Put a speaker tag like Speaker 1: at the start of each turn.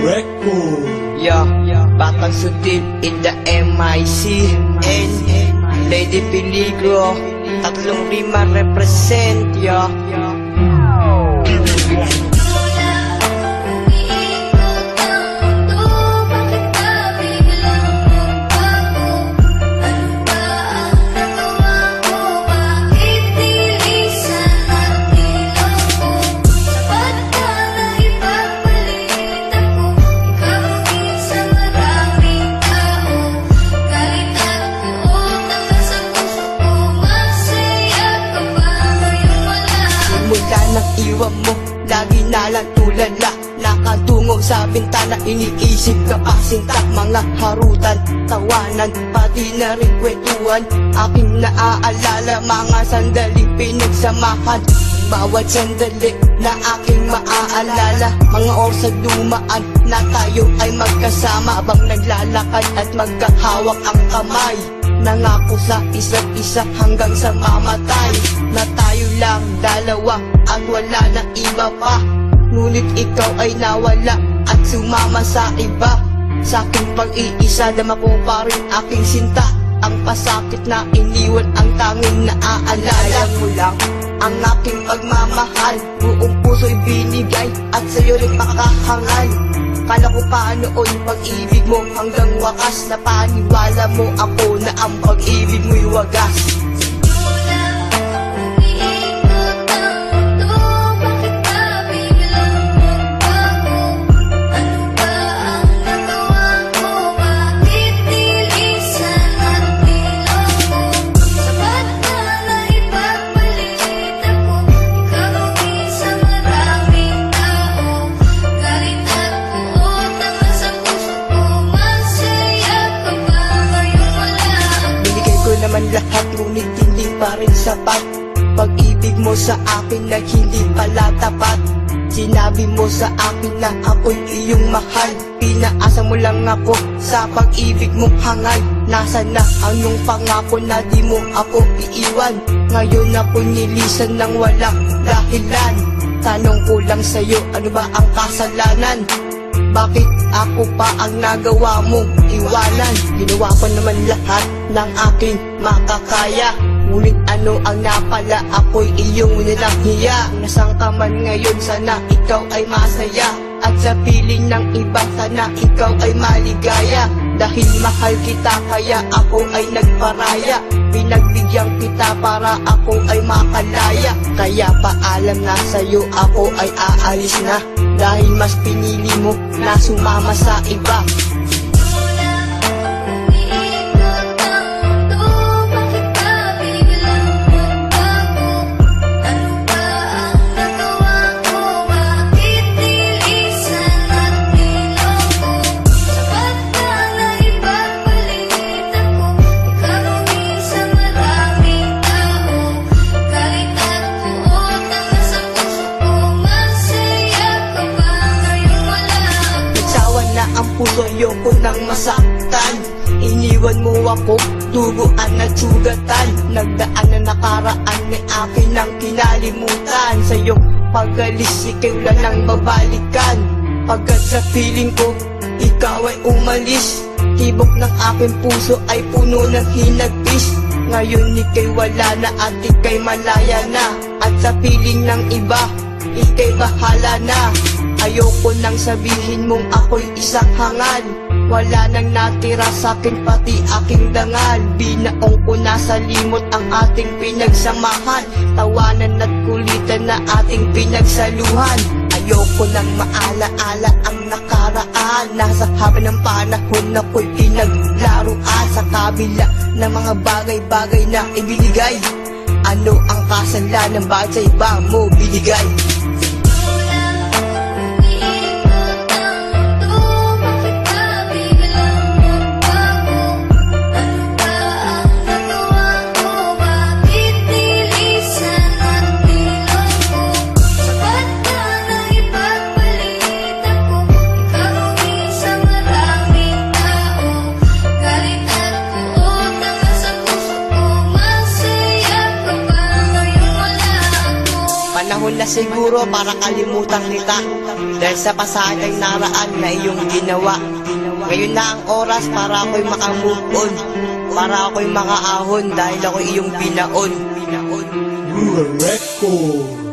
Speaker 1: Record.
Speaker 2: Yeah, batang sutil in the MIC And Lady Peligro Tatlong rima represent, yeah
Speaker 3: Umiikot
Speaker 2: iwan mo, lagi na lang tulala Nakatungo sa bintana, iniisip ka pa sinta Mga harutan, tawanan, pati na rin kwentuhan Aking naaalala, mga sandaling pinagsamahan Bawat sandali na aking maaalala. Mga oras na dumaan na tayo ay magkasama. Habang naglalakad at magkahawak ang kamay Nangako sa isa't isa hanggang sa mamatay Ngunit ikaw ay nawala at sumama sa iba. Sa aking pag-iisa dama ko pa rin aking sinta. Ang pasakit na iniwan ang tanging naaalala. Mo lang Ang aking pagmamahal Buong puso'y binigay at sa'yo rin pakahangal Kala ko pa noon pag-ibig mo hanggang wakas. Na paniwala mo ako na ang pag-ibig mo'y wagas
Speaker 3: sapat.
Speaker 2: Pag-ibig mo sa akin na hindi pala tapat. Sinabi mo sa akin na ako'y iyong mahal. Pinaasa mo lang ako sa pag-ibig mong hangay Nasaan na ang iyong pangako na di mo ako iiwan? Ngayon ako'y nilisan ng walang dahilan. Tanong ko lang sa'yo, ano ba ang kasalanan? Bakit ako pa ang nagawa mong iwanan? Ginawa ko naman lahat ng aking makakaya Ngunit ano ang napala? Ako'y iyong nilang hiya Nasang ka man ngayon sana ikaw ay masaya. At sa piling ng iba sana ikaw ay maligaya. Dahil mahal kita kaya ako ay nagparaya. Pinagbigyan kita para ako ay makalaya. Kaya paalam na sa'yo ako ay aalis na. Dahil mas pinili mo na sumama sa iba
Speaker 3: na ang puso
Speaker 2: ayoko nang masaktan. Iniwan mo ako, duguan at sugatan. Nagdaan na nakaraan ni akin ang kinalimutan. Sa iyong pag-alis, ikaw lang nang babalikan. Pagkat sa feeling ko, ikaw ay umalis. Tibok ng aking puso ay puno ng hinagpis Ngayon ikay wala na at ikay malaya na. At sa piling ng iba, ikay bahala na Ayoko nang sabihin mong ako'y isang hangal Wala nang natira sa'kin pati aking dangal. Binaong ko na sa limot ang ating pinagsamahan. Tawanan at kulitan na ating pinagsaluhan. Ayoko nang maala-ala ang nakaraan. Nasa haba ng panahon ako'y pinaglaruan. Sa kabila ng mga bagay-bagay na ibinigay. Ano ang kasalanan bakit sa iba mo binigay?
Speaker 3: Na
Speaker 2: siguro para kalimutan kita. Dahil sa pasagang naraan na iyong ginawa. Ngayon na ang oras para ako'y makamove Para ako'y makaahon dahil ako iyong binaon. Binaon
Speaker 1: Record.